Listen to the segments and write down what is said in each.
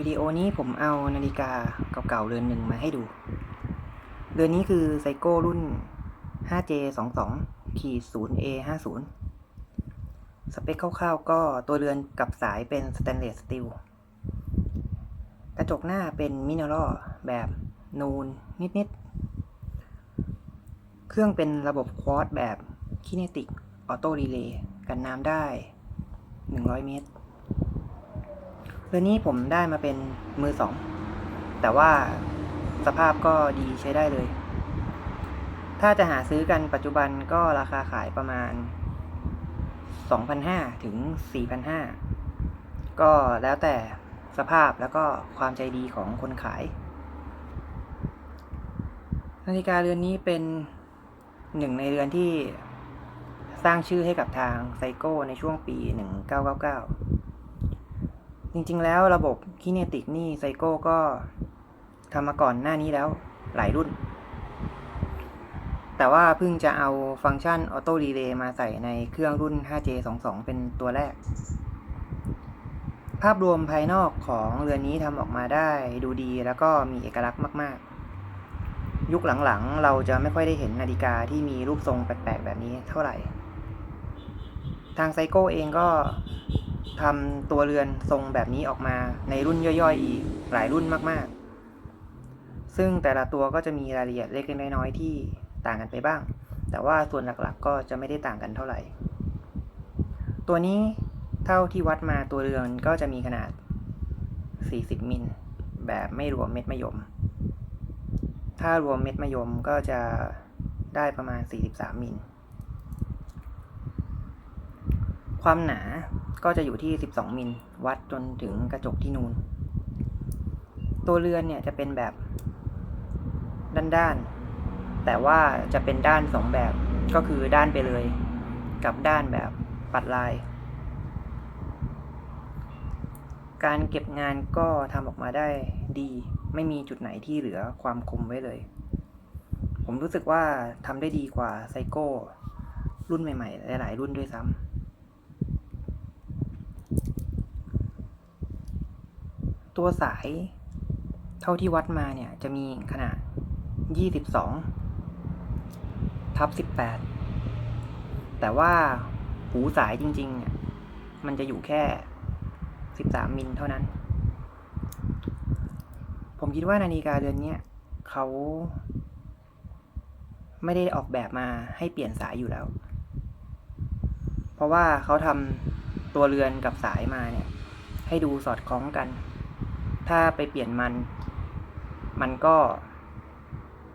วิดีโอนี้ผมเอานาฬิกาเก่าๆเรือนหนึ่งมาให้ดู เรือนนี้คือไซโก้รุ่น 5J22 ขีด 0A 50 สเปคคร่าวๆก็ตัวเรือนกับสายเป็นสแตนเลสสตีล กระจกหน้าเป็นมิเนอรัลแบบนูนนิดๆ เครื่องเป็นระบบควอตแบบคิเนติกออโต้รีเลย์กันน้ำได้ 100 เมตร เรือนนี้ผมได้มาเป็นมือสอง แต่ว่าสภาพก็ดีใช้ได้เลย ถ้าจะหาซื้อกันปัจจุบันก็ราคาขายประมาณ 2,500 ถึง 4,500 ก็แล้วแต่สภาพแล้วก็ความใจดีของคนขาย นาฬิกาเรือนนี้เป็นหนึ่งในเรือนที่สร้างชื่อให้กับทางไซโก้ในช่วงปี 1999 จริงๆแล้วระบบคิเนติกนี่ไซโก้ก็ทำมาก่อนหน้านี้แล้วหลายรุ่น แต่ว่าเพิ่งจะเอาฟังก์ชันออโต้รีเลย์มาใส่ในเครื่องรุ่น 5J22 เป็นตัวแรก ภาพรวมภายนอกของเรือนนี้ทำออกมาได้ดูดีแล้วก็มีเอกลักษณ์มาก ๆ ยุคหลังๆ เราจะไม่ค่อยได้เห็นนาฬิกาที่มีรูปทรงแปลกๆ แบบนี้เท่าไหร่ ทางไซโก้เองก็ ทำตัวเรือนทรงแบบนี้ออกมาในรุ่นย่อยๆอีกหลายรุ่นมากๆ ซึ่งแต่ละตัวก็จะมีรายละเอียดเล็กๆน้อยๆที่ต่างกันไปบ้าง แต่ว่าส่วนหลักๆก็จะไม่ได้ต่างกันเท่าไหร่ ตัวนี้เท่าที่วัดมาตัวเรือนก็จะมีขนาด 40 มิล แบบไม่รวมเม็ดมะยม ถ้ารวมเม็ดมะยมก็จะได้ประมาณ 43 มิล ความหนาก็จะอยู่ที่ 12 มิลวัดจนถึงกระจกที่นูน ตัวเรือนเนี่ยจะเป็นแบบด้านๆ แต่ว่าจะเป็นด้านสองแบบก็คือด้านไปเลย กับด้านแบบปัดลาย การเก็บงานก็ทำออกมาได้ดี ไม่มีจุดไหนที่เหลือความคมไว้เลย ผมรู้สึกว่าทำได้ดีกว่าไซโก้รุ่นใหม่ๆ หลาย ๆ รุ่นด้วยซ้ำ ตัวสายเท่าที่วัดมาเนี่ย จะมีขนาด 22 ทับ 18 แต่ว่าหูสายจริงๆเนี่ยมันจะอยู่แค่ 13 มิลเท่านั้น ผมคิดว่านาฬิกาเรือนนี้เขาไม่ได้ออกแบบมาให้เปลี่ยนสายอยู่แล้ว เพราะว่าเขาทำตัวเรือนกับสายมาเนี่ย ให้ดูสอดคล้องกัน ถ้าไปเปลี่ยนมัน มันก็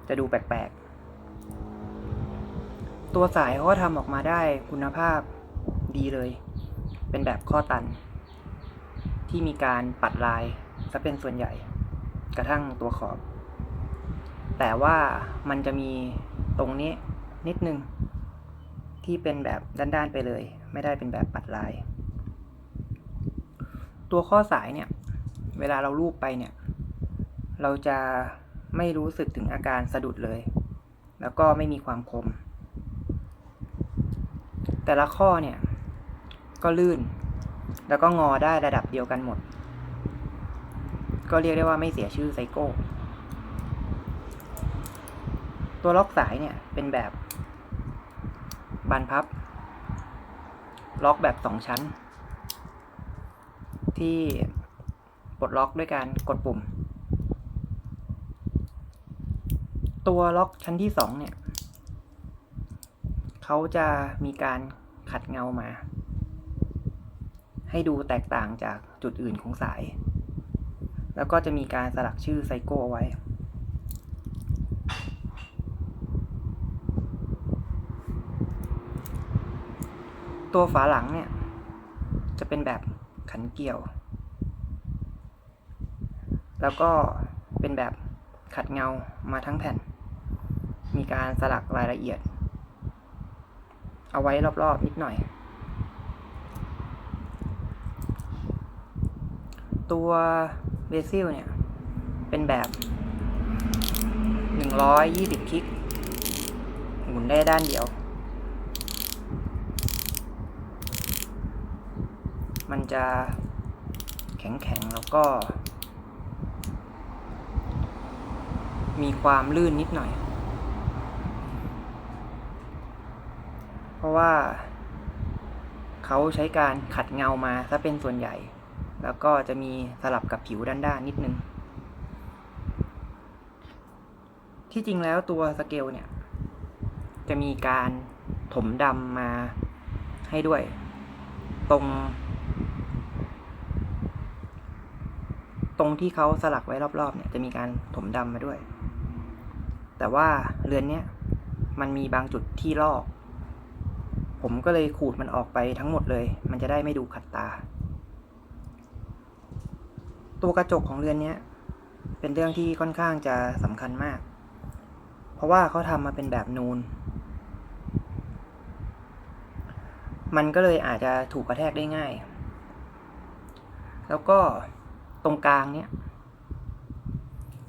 จะดูแปลกๆ ตัวสายเขาก็ทำออกมาได้คุณภาพดีเลย เป็นแบบข้อตัน ที่มีการปัดลายซะเป็นส่วนใหญ่ กระทั่งตัวขอบ แต่ว่ามันจะมีตรงนี้นิดนึง ที่เป็นแบบด้านๆไปเลย ไม่ได้เป็นแบบปัดลาย ตัวข้อสายเนี่ย เวลาเราลูบไปเนี่ย เราจะไม่รู้สึกถึงอาการสะดุดเลย แล้วก็ไม่มีความคม แต่ละข้อเนี่ย ก็ลื่น แล้วก็งอได้ระดับเดียวกันหมด ก็เรียกได้ว่าไม่เสียชื่อไซโก้ตัวล็อกสายเนี่ยเป็นแบบบานพับ ล็อกแบบสองชั้น ที่ ปลดล็อกด้วยการกดปุ่ม ตัวล็อกชั้นที่สองเนี่ยเขาจะมีการขัดเงามา ให้ดูแตกต่างจากจุดอื่นของสาย แล้วก็จะมีการสลักชื่อไซโก้เอาไว้ตัวฝาหลังเนี่ย จะเป็นแบบขันเกี่ยว แล้วก็เป็นแบบขัดเงามาทั้งแผ่น มีการสลักรายละเอียด เอาไว้รอบๆนิดหน่อย ตัวเบซิลเนี่ย เป็นแบบ 120 คลิก หมุนได้ด้านเดียว มันจะแข็งๆ แล้วก็ มีความลื่นนิดหน่อย เพราะว่า เขาใช้การขัดเงามาถ้าเป็นส่วนใหญ่ แล้วก็จะมีสลับกับผิวด้านๆนิดนึง ที่จริงแล้วตัวสเกลเนี่ย จะมีการถมดำมาให้ด้วย ตรงตรงที่เขาสลักไว้รอบๆเนี่ยจะมีการถมดำมาด้วย แต่ว่าเรือนเนี้ยมันมีบางจุดที่ลอก ผมก็เลยขูดมันออกไปทั้งหมดเลย มันจะได้ไม่ดูขัดตา ตัวกระจกของเรือนเนี้ยเป็นเรื่องที่ค่อนข้างจะสำคัญมาก เพราะว่าเขาทำมาเป็นแบบนูน มันก็เลยอาจจะถูกกระแทกได้ง่าย แล้วก็ตรงกลางเนี่ย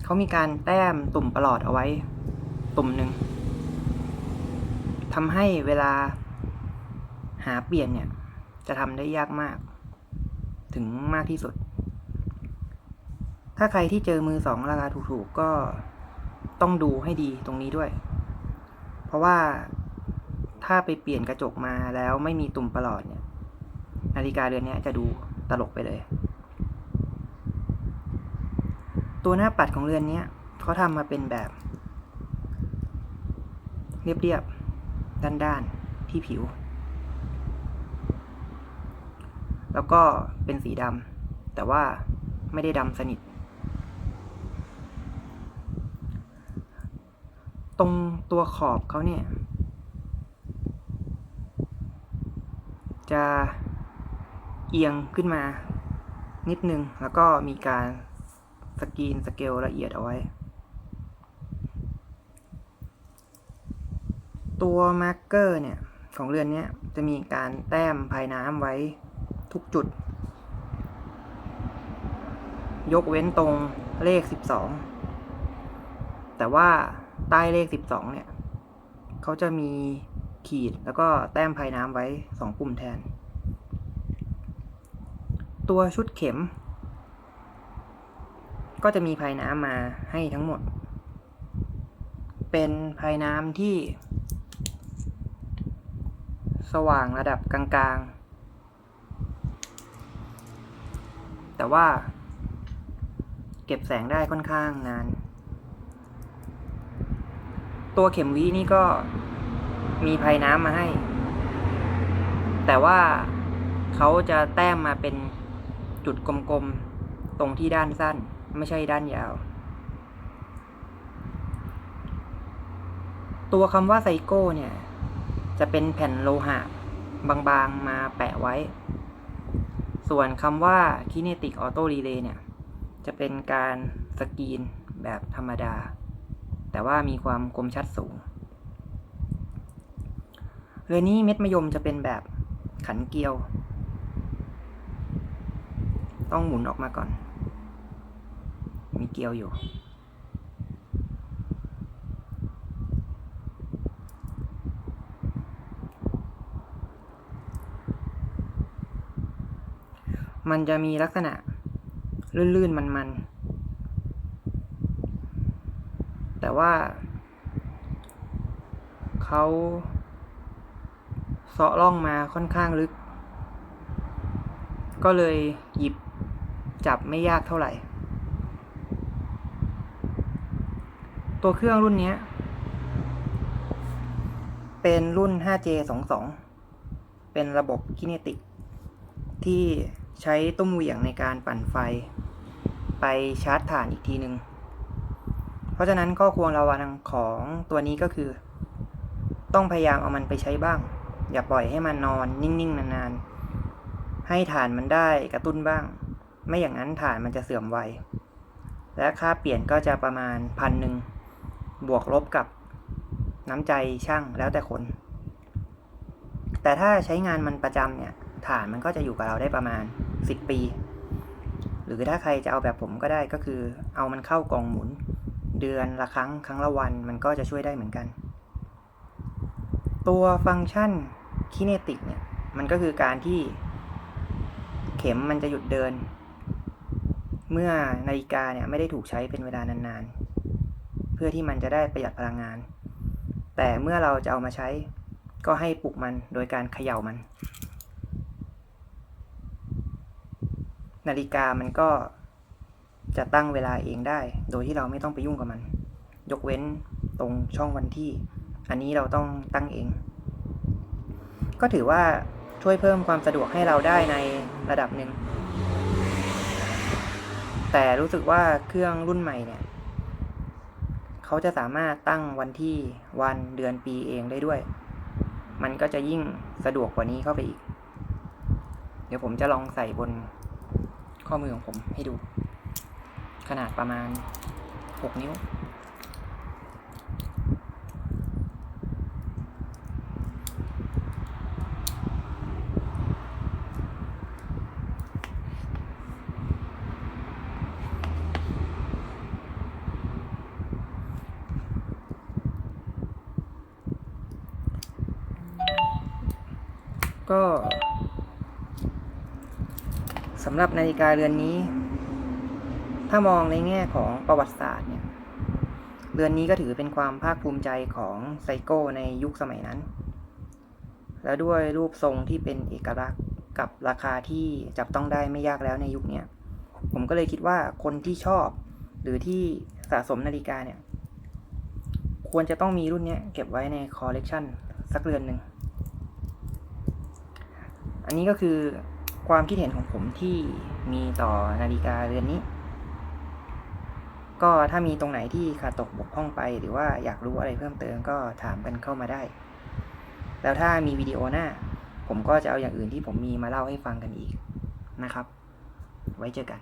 เขามีการแต้มตุ่มประหลอดเอาไว้ ตุ่มหนึ่งทำให้เวลาหาเปลี่ยนเนี่ย จะทำได้ยากมาก ถึงมากที่สุด ถ้าใครที่เจอมือสองราคาถูกๆก็ต้องดูให้ดีตรงนี้ด้วย เพราะว่าถ้าไปเปลี่ยนกระจกมาแล้วไม่มีตุ่มประหลอดเนี่ย นาฬิกาเรือนนี้จะดูตลกไปเลย ตัวหน้าปัดของเรือนนี้เขาทำมาเป็นแบบ เรียบๆ ด้านๆ ที่ผิว แล้วก็เป็นสีดำแต่ว่าไม่ได้ดำสนิท ตรงตัวขอบเขาเนี่ย จะเอียงขึ้นมานิดนึง แล้วก็มีการสกรีนสเกลละเอียดเอาไว้ ตัวมาร์กเกอร์เนี่ย ของเรือนนี้จะมีการแต้มภายน้ำไว้ทุกจุด ยกเว้นตรงเลข 12 แต่ว่าใต้เลข 12 เนี่ย เขาจะมีขีดแล้วก็แต้มภายน้ำไว้ 2 ปุ่มแทน ตัวชุดเข็ม ก็จะมีภายน้ำมาให้ทั้งหมด เป็นภายน้ำที่ สว่างระดับกลางๆ แต่ว่า เก็บแสงได้ค่อนข้างนาน ตัวเข็มวินี่ก็มีภายน้ำมาให้ แต่ว่าเขาจะแต้มมาเป็นจุดกลมๆ ตรงที่ด้านสั้น ไม่ใช่ด้านยาว ตัวคำว่าไซโก้เนี่ย จะเป็นแผ่นโลหะบางๆมาแปะไว้ ส่วนคำว่า Kinetic Auto Relay เนี่ย จะเป็นการสกรีนแบบธรรมดา แต่ว่ามีความคมชัดสูง เรือนี้เม็ดมะยมจะเป็นแบบขันเกลียว ต้องหมุนออกมาก่อน มีเกลียวอยู่ มันจะมีลักษณะลื่นๆ มันๆ แต่ว่าเขาเซาะร่องมาค่อนข้างลึก ก็เลยหยิบจับไม่ยากเท่าไหร่ ตัวเครื่องรุ่นนี้เป็นรุ่น 5J22 เป็นระบบคิเนติกที่ ใช้ตุ้มเหวี่ยงในการปั่นไฟ ไปชาร์จถ่านอีกทีหนึง่งเพราะฉะนั้นข้อควรระวังของตัวนี้ก็คือ ต้องพยายามเอามันไปใช้บ้าง อย่าปล่อยให้มันนอนนิ่งๆนานๆ ให้ฐานมันได้กระตุ้นบ้าง ไม่อย่างนั้นฐานมันจะเสื่อมไว และค่าเปลี่ยนก็จะประมาณพันหนึ่งบวกลบกับน้ำใจช่างแล้วแต่คน แต่ถ้าใช้งานมันประจำเนี่ย ฐานมันก็จะอยู่กับเราได้ประมาณ 10 ปี หรือถ้าใครจะเอาแบบผมก็ได้ก็คือ เอามันเข้ากล่องหมุน เดือนละครั้งครั้งละวันมันก็จะช่วยได้เหมือนกัน ตัวฟังก์ชันคิเนติกเนี่ยมันก็คือการที่เข็มมันจะหยุดเดิน เมื่อนาฬิกาเนี่ยไม่ได้ถูกใช้เป็นเวลานานๆ เพื่อที่มันจะได้ประหยัดพลังงาน แต่เมื่อเราจะเอามาใช้ก็ให้ปลุกมันโดยการเขย่ามัน นาฬิกามันก็จะตั้งเวลาเองได้ โดยที่เราไม่ต้องไปยุ่งกับมัน ยกเว้นตรงช่องวันที่ อันนี้เราต้องตั้งเอง ก็ถือว่าช่วยเพิ่มความสะดวกให้เราได้ในระดับหนึ่ง แต่รู้สึกว่าเครื่องรุ่นใหม่เนี่ยเขาจะสามารถตั้งวันที่วันเดือนปีเองได้ด้วย มันก็จะยิ่งสะดวกกว่านี้เข้าไปอีก เดี๋ยวผมจะลองใส่บน ข้อมือของผมให้ดู ขนาดประมาณ 6 นิ้ว ก็ำหรับนาฬิกาเรือนนี้ ถ้ามองในแง่ของประวัติศาสตร์เนี่ยเรือนนี้ก็ถือเป็นความภาคภูมิใจของไซโก้ในยุคสมัยนั้น แล้วด้วยรูปทรงที่เป็นเอกลักษณ์กับราคาที่จับต้องได้ไม่ยากแล้วในยุคนี้ผมก็เลยคิดว่าคนที่ชอบ หรือที่สะสมนาฬิกาเนี่ย ควรจะต้องมีรุ่นนี้เก็บไว้ในคอลเลกชันสักเรือนหนึ่ง อันนี้ก็คือ ความคิดเห็นของผมที่มีต่อนาฬิกาเรือนนี้ ก็ถ้ามีตรงไหนที่ขาดตกบกพร่องไป หรือว่าอยากรู้อะไรเพิ่มเติมก็ถามกันเข้ามาได้ แล้วถ้ามีวิดีโอหน้า ผมก็จะเอาอย่างอื่นที่ผมมีมาเล่าให้ฟังกันอีกนะครับ ไว้เจอกัน